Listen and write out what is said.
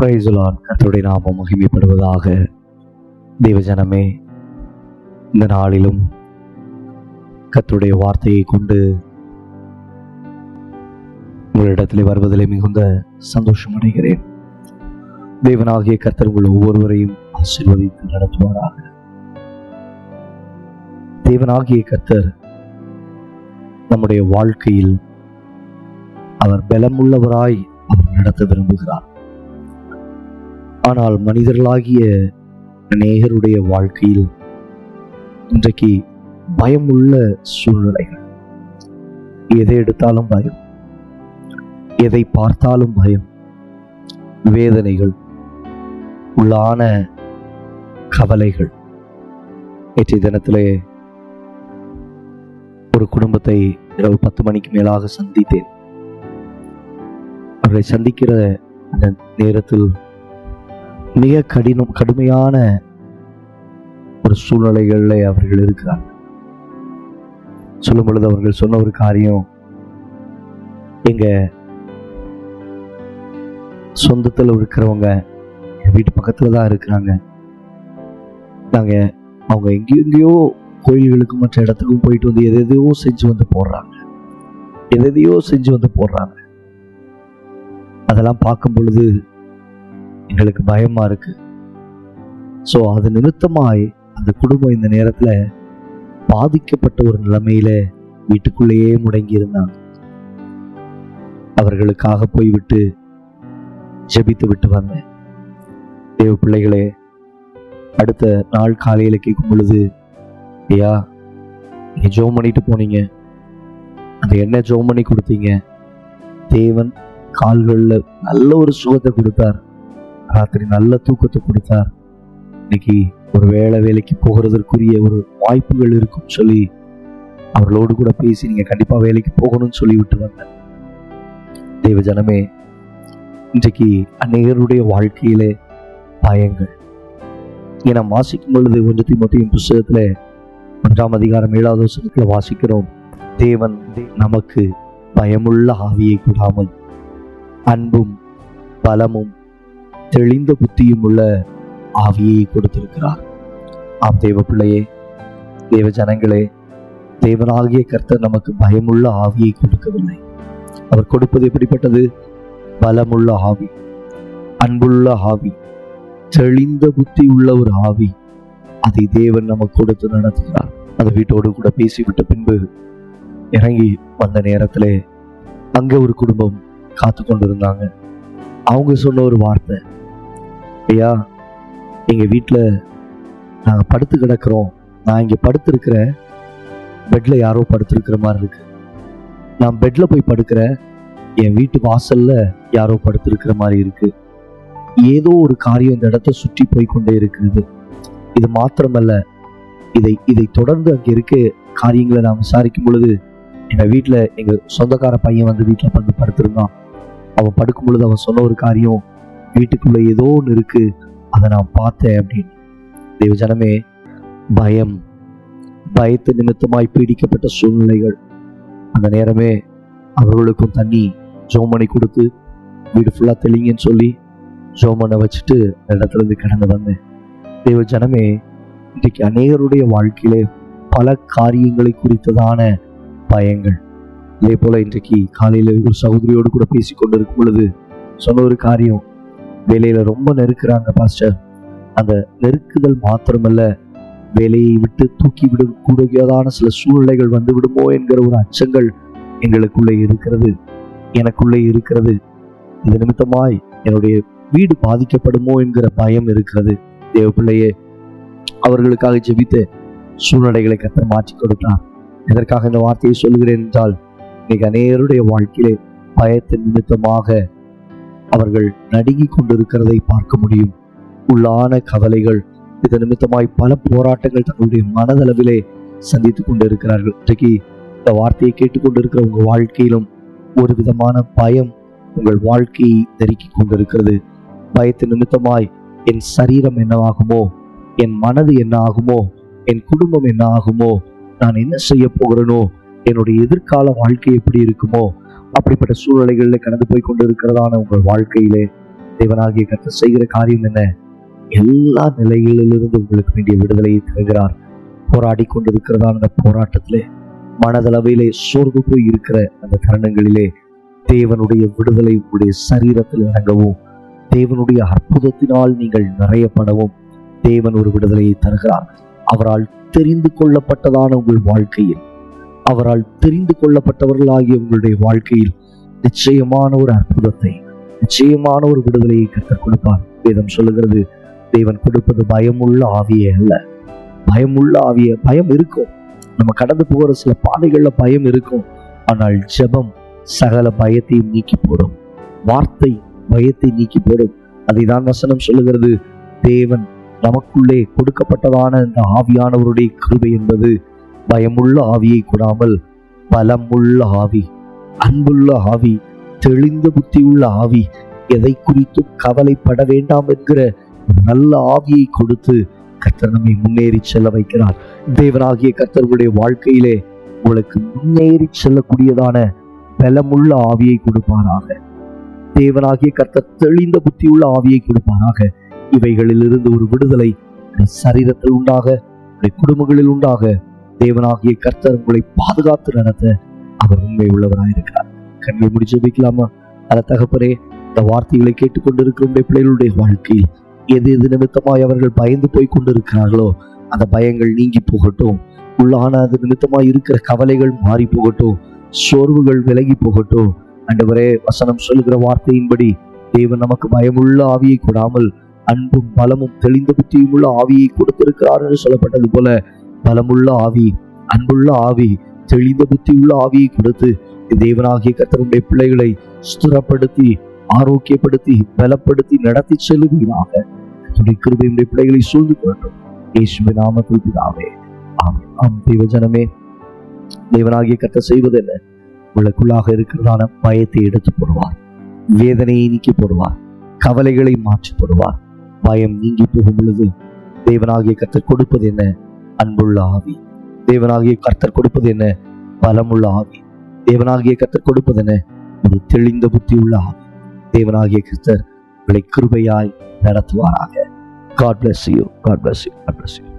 பிரைசுலான் கர்த்தருடைய நாமம் மகிமைப்படுவதாக. தேவஜனமே இந்த நாளிலும் கத்துடைய வார்த்தையை கொண்டு உங்களிடத்தில் வருவதிலே மிகுந்த சந்தோஷம் அடைகிறேன். தேவனாகிய கர்த்தர் உங்கள் ஒவ்வொருவரையும் ஆசீர்வதித்து நடத்துவாராக. தேவனாகிய கர்த்தர் நம்முடைய வாழ்க்கையில் அவர் பலமுள்ளவராய் அவர் நடத்த விரும்புகிறார். ஆனால் மனிதர்களாகிய அநேகருடைய வாழ்க்கையில் இன்றைக்கு பயமுள்ள சூழ்நிலைகள். எதை எடுத்தாலும் பயம். எதை பார்த்தாலும் பயம். வேதனைகள். உள்ளான கவலைகள். நேற்றைய தினத்திலே ஒரு குடும்பத்தை இரவு பத்து மணிக்கு மேலாக சந்தித்தேன். அவர்களை சந்திக்கிற அந்த நேரத்தில் மிக கடினம் கடுமையான ஒரு சூழ்நிலைகளில் அவர்கள் இருக்கிறார் சொல்லும் பொழுது அவர்கள் சொன்ன ஒரு காரியம் எங்க சொந்தத்தில் இருக்கிறவங்க வீட்டு பக்கத்தில் தான் இருக்கிறாங்க. நாங்க அவங்க எங்கேயோ எங்கேயோ கோயில்களுக்கும் மற்ற இடத்துக்கும் போயிட்டு வந்து எதையோ செஞ்சு வந்து போடுறாங்க. எதையோ செஞ்சு வந்து போடுறாங்க. அதெல்லாம் பார்க்கும் பொழுது எங்களுக்கு பயமா இருக்கு. ஸோ அது நிமித்தமாய் அந்த குடும்பம் இந்த நேரத்துல பாதிக்கப்பட்ட ஒரு நிலைமையில வீட்டுக்குள்ளேயே முடங்கி இருந்தாங்க. அவர்களுக்காக போய்விட்டு ஜெபித்து விட்டு வந்தேன். தேவ பிள்ளைகளே அடுத்த நாள் காலையில் கேட்கும் பொழுது ஐயா நீங்கள் ஜோம் பண்ணிட்டு போனீங்க. அந்த என்ன ஜோம் பண்ணி கொடுத்தீங்க. தேவன் கால்களில் நல்ல ஒரு சுகத்தை கொடுத்தார். ராத்திரி நல்ல தூக்கத்தை கொடுத்தார். இன்னைக்கு ஒரு வேலை வேலைக்கு போகிறதற்குரிய ஒரு வாய்ப்புகள் இருக்கும் சொல்லி அவர்களோடு கூட பேசி நீங்க கண்டிப்பா வேலைக்கு போகணும்னு சொல்லி விட்டு வந்தேன். தேவ ஜனமே இன்றைக்கு அநேகருடைய வாழ்க்கையிலே பயங்கள். இங்கே நாம் வாசிக்கும் பொழுது ஒன்று தீமோத்தேயுவின் புஸ்தகத்துல ஒன்றாம் அதிகாரம் ஏழாவது வருஷத்துல வாசிக்கிறோம். தேவன் நமக்கு பயமுள்ள ஆவியை கூடாமல் அன்பும் பலமும் தெளிந்த புத்தியும் உள்ள ஆவியை கொடுத்திருக்கிறார். ஆம் தேவ பிள்ளையே தேவ ஜனங்களே தேவனாகிய கர்த்தர் நமக்கு பயமுள்ள ஆவியை கொடுக்கவில்லை. அவர் கொடுப்பது எப்படிப்பட்டது? பலமுள்ள ஆவி அன்புள்ள ஆவி தெளிந்த புத்தி உள்ள ஒரு ஆவி. அதை தேவன் நமக்கு கொடுத்து நடத்துகிறார். அந்த வீட்டோடு கூட பேசிவிட்ட பின்பு இறங்கி வந்த நேரத்திலே அங்க ஒரு குடும்பம் காத்து கொண்டிருந்தாங்க அவங்க சொன்ன ஒரு வார்த்தை ஐயா எங்க வீட்டில் நாங்கள் படுத்து கிடக்கிறோம். நான் இங்கே படுத்திருக்கிறேன் பெட்ல யாரோ படுத்துருக்கிற மாதிரி இருக்கு. நான் பெட்ல போய் படுக்கிறேன் என் வீட்டு வாசல்ல யாரோ படுத்துருக்கிற மாதிரி இருக்கு. ஏதோ ஒரு காரியம் இந்த இடத்த சுற்றி போய் கொண்டே இருக்கிறது இது மாத்திரமல்ல இதை இதை தொடர்ந்து அங்க இருக்க காரியங்களை நான் விசாரிக்கும் பொழுது எங்க வீட்டுல எங்க சொந்தக்கார பையன் வந்து வீட்டுல வந்து படுத்திருந்தான். அவன் படுக்கும் பொழுது அவன் சொன்ன ஒரு காரியம் வீட்டுக்குள்ள ஏதோ ஒன்று இருக்கு. அதை நான் பார்த்தேன் அப்படின்னு. தேவ ஜனமே பயம் பயத்து நிமித்தமாய் பீடிக்கப்பட்ட சூழ்நிலைகள். அந்த நேரமே அவர்களுக்கும் தண்ணி ஜோமனை கொடுத்து வீடு ஃபுல்லாக தெளிங்கன்னு சொல்லி ஜோமனை வச்சுட்டு அந்த இருந்து கடந்து வந்தேன். தேவ ஜனமே இன்றைக்கு அநேகருடைய வாழ்க்கையிலே பல காரியங்களை குறித்ததான பயங்கள். இதே போல இன்றைக்கு காலையில ஒரு சகோதரியோடு கூட பேசி கொண்டிருக்கும் பொழுது சொன்ன ஒரு காரியம் வேலையில ரொம்ப நெருக்குறாங்க பாஸ்டர் அந்த நெருக்குதல் மாத்திரமல்ல வேலையை விட்டு தூக்கி விட கூடியதான சில சூழ்நிலைகள் வந்து விடுமோ என்கிற ஒரு அச்சங்கள் எங்களுக்குள்ளே இருக்கிறது. எனக்குள்ளே இருக்கிறது. இது நிமித்தமாய் என்னுடைய வீடு பாதிக்கப்படுமோ என்கிற பயம் இருக்கிறது. தேவ பிள்ளையே அவர்களுக்காக ஜெபித்த சூழ்நிலைகளை கத்த மாற்றி கொடுத்தார். எதற்காக இந்த வார்த்தையை சொல்லுகிறேன் என்றால் இன்னைக்கு அநேருடைய வாழ்க்கையிலே பயத்தின் நிமித்தமாக அவர்கள் நடுங்கி கொண்டிருக்கிறதை பார்க்க முடியும். உள்ளான கவலைகள் இது நிமித்தமாய் பல போராட்டங்கள் தங்களுடைய மனதளவிலே சந்தித்துக் கொண்டிருக்கிறார்கள். இன்றைக்கு இந்த வார்த்தையை கேட்டுக்கொண்டிருக்கிற உங்கள் வாழ்க்கையிலும் ஒரு விதமான பயம் உங்கள் வாழ்க்கையை நெருக்கி கொண்டிருக்கிறது. பயத்து நிமித்தமாய் என் சரீரம் என்னவாகுமோ என் மனது என்ன ஆகுமோ என் குடும்பம் என்ன ஆகுமோ நான் என்ன செய்ய போகிறேனோ என்னுடைய எதிர்கால வாழ்க்கை எப்படி இருக்குமோ அப்படிப்பட்ட சூழ்நிலைகளில் கடந்து போய் கொண்டிருக்கிறதான உங்கள் வாழ்க்கையிலே தேவனாகிய கற்று செய்கிற காரியம் என்ன? எல்லா நிலைகளிலிருந்து உங்களுக்கு வேண்டிய விடுதலையை தருகிறார். போராடி கொண்டிருக்கிறதான அந்த போராட்டத்திலே மனதளவிலே சோர்ந்து போய் இருக்கிற அந்த தருணங்களிலே தேவனுடைய விடுதலை உங்களுடைய சரீரத்தில் இறங்கவும் தேவனுடைய அற்புதத்தினால் நீங்கள் நிறையப்படவும் தேவன் ஒரு விடுதலையை தருகிறார். அவரால் தெரிந்து கொள்ளப்பட்டதான உங்கள் வாழ்க்கையில் அவரால் தெரிந்து கொள்ளப்பட்டவர்களாகிய உங்களுடைய வாழ்க்கையில் நிச்சயமான ஒரு அற்புதத்தை நிச்சயமான ஒரு விடுதலையை கற்றுக் கொடுப்பார். வேதம் சொல்லுகிறது தேவன் கொடுப்பது பயமுள்ள ஆவியே அல்ல. பயமுள்ள ஆவிய பயம் இருக்கும். நம்ம கடந்து போகிற சில பாதைகள்ல பயம் இருக்கும். ஆனால் ஜெபம் சகல பயத்தையும் நீக்கி போடும். வார்த்தை பயத்தை நீக்கி போடும். அதை தான் வசனம் சொல்லுகிறது தேவன் நமக்குள்ளே கொடுக்கப்பட்டதான இந்த ஆவியானவருடைய கிருபை என்பது பயமுள்ள ஆவியை கூடாமல் பலமுள்ள ஆவி அன்புள்ள ஆவி தெளிந்த புத்தியுள்ள ஆவி எதை குறித்தும் கவலைப்பட வேண்டாம் என்கிற ஒரு நல்ல ஆவியை கொடுத்து கர்த்தர் நம்மை முன்னேறி செல்ல வைக்கிறார். தேவனாகிய கர்த்தர்களுடைய வாழ்க்கையிலே உங்களுக்கு முன்னேறி செல்லக்கூடியதான பலமுள்ள ஆவியை கொடுப்பாராக. தேவனாகிய கர்த்தர் தெளிந்த புத்தியுள்ள ஆவியை கொடுப்பாராக. இவைகளிலிருந்து ஒரு விடுதலை சரீரத்தில் உண்டாக குடும்பங்களில் உண்டாக தேவனாகிய கர்த்தர் உங்களை பாதுகாத்து நடத்த அவர் உண்மை உள்ளவராயிருக்கிறார். கண்கள் முடிச்சு வைக்கலாமா அத தகப்பரே இந்த வார்த்தைகளை கேட்டுக்கொண்டிருக்கிற பிள்ளைகளுடைய வாழ்க்கையில் எது எது நிமித்தமாய் அவர்கள் பயந்து போய் கொண்டிருக்கிறார்களோ அந்த பயங்கள் நீங்கி போகட்டும். உள்ளான அது நிமித்தமாய் இருக்கிற கவலைகள் மாறி போகட்டும். சோர்வுகள் விலகி போகட்டும். அண்டவரே வசனம் சொல்லுகிற வார்த்தையின்படி தேவன் நமக்கு பயமுள்ள ஆவியை கொடாமல் அன்பும் பலமும் தெளிந்த புத்தியும் உள்ள ஆவியை கொடுத்திருக்கிறார் என்று சொல்லப்பட்டது போல பலமுள்ள ஆவி அன்புள்ள ஆவி தெளிந்த புத்தியுள்ள ஆவியை கொடுத்து தேவனாகிய கத்தருடைய பிள்ளைகளை ஸ்திரப்படுத்தி ஆரோக்கியப்படுத்தி பலப்படுத்தி நடத்தி செல்லுவீராக. கர்த்தருடைய கிருபையுடைய பிள்ளைகளை சூழ்ந்து கொள்ளட்டும். இயேசுவின் நாமத்தில் பிதாவே ஆம் தெய்வ ஜனமே தேவனாகிய கத்த செய்வது என்ன? உங்களுக்குள்ளாக இருக்கிறதான பயத்தை எடுத்து போடுவார். வேதனையை நீக்கி போடுவார். கவலைகளை மாற்றி போடுவார். பயம் நீங்கி போகும் பொழுது தேவனாகிய கர்த்தர் கொடுப்பது என்ன? அன்புள்ள ஆவி. தேவனாகிய கர்த்தர் கொடுப்பது என்ன? பலமுள்ள ஆவி. தேவனாகிய கர்த்தர் கொடுப்பது என்ன? ஒரு தெளிந்த புத்தி உள்ள ஆவி. தேவனாகிய கர்த்தர் உங்களை கிருபையாய் நடத்துவாராக. God bless you God bless you God bless you